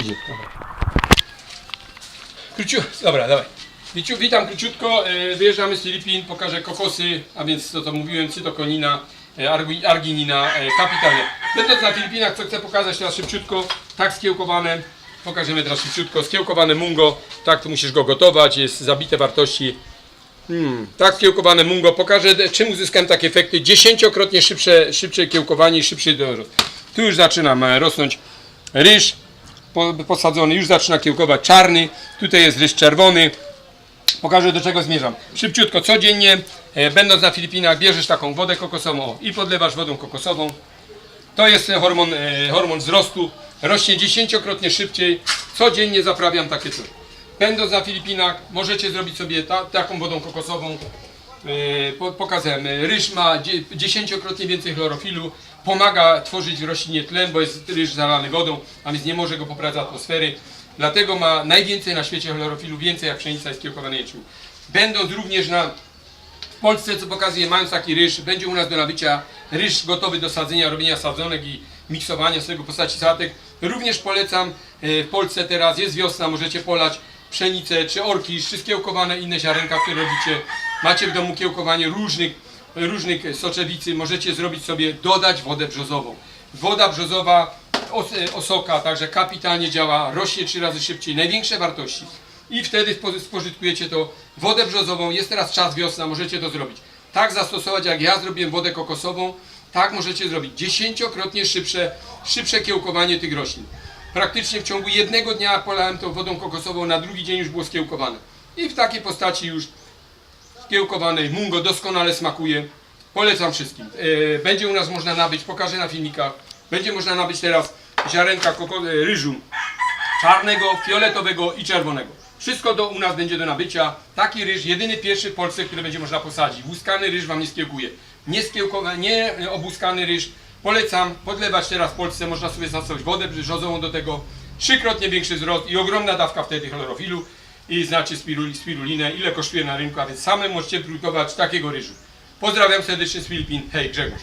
Idzie. Króciu, dobra, dawaj. Wiciu, witam króciutko, e, wyjeżdżamy z Filipin, pokażę kokosy, a więc to co mówiłem, cytokonina, e, argi- arginina, e, kapitalnie. Będąc na Filipinach, co chcę pokazać teraz szybciutko, tak skiełkowane, pokażemy teraz szybciutko, skiełkowane mungo, tak tu musisz go gotować, jest zabite wartości. Hmm, tak skiełkowane mungo, pokażę czym uzyskałem takie efekty, dziesięciokrotnie szybsze, szybsze kiełkowanie i szybszy dorost. Tu już zaczynam rosnąć ryż, posadzony, już zaczyna kiełkować czarny, tutaj jest ryż czerwony. Pokażę do czego zmierzam. Szybciutko, codziennie, e, będąc na Filipinach, bierzesz taką wodę kokosową i podlewasz wodą kokosową. To jest hormon, e, hormon wzrostu, rośnie dziesięciokrotnie szybciej. Codziennie zaprawiam takie coś. Będąc na Filipinach, możecie zrobić sobie ta, taką wodą kokosową. E, po, pokazałem, e, ryż ma dzie- dziesięciokrotnie więcej chlorofilu, pomaga tworzyć w roślinie tlen, bo jest ryż zalany wodą, a więc nie może go poprawiać atmosfery. Dlatego ma najwięcej na świecie chlorofilu, więcej jak pszenica i skiełkowane jęczmień. Będąc również na w Polsce, co pokazuje, mając taki ryż, będzie u nas do nabycia ryż gotowy do sadzenia, robienia sadzonek i miksowania z tego postaci sałatek. Również polecam, e, w Polsce teraz jest wiosna, możecie polać pszenicę czy orkisz, czy skiełkowane inne ziarenka, które robicie. Macie w domu kiełkowanie różnych, różnych soczewicy, możecie zrobić sobie, dodać wodę brzozową. Woda brzozowa, os, osoka, także kapitalnie działa, rośnie trzy razy szybciej, największe wartości i wtedy spo- spożytkujecie to wodę brzozową. Jest teraz czas wiosna, możecie to zrobić. Tak zastosować, jak ja zrobiłem wodę kokosową, tak możecie zrobić. Dziesięciokrotnie szybsze, szybsze kiełkowanie tych roślin. Praktycznie w ciągu jednego dnia polałem tą wodą kokosową, na drugi dzień już było skiełkowane. I w takiej postaci już skiełkowanej mungo doskonale smakuje. Polecam wszystkim. E, Będzie u nas można nabyć, pokażę na filmikach. Będzie można nabyć teraz ziarenka e, ryżu czarnego, fioletowego i czerwonego. Wszystko do, u nas będzie do nabycia. Taki ryż, jedyny pierwszy w Polsce, który będzie można posadzić. Łuskany ryż Wam nie skiełkuje. Nie skiełkowa, nie e, obuskany ryż. Polecam podlewać teraz w Polsce. Można sobie zastosować wodę brzozową do tego. Trzykrotnie większy wzrost i ogromna dawka wtedy chlorofilu. I znacie spiruli, spirulinę, ile kosztuje na rynku, a więc same możecie produkować takiego ryżu. Pozdrawiam serdecznie z Filipin. Hej, Grzegorz.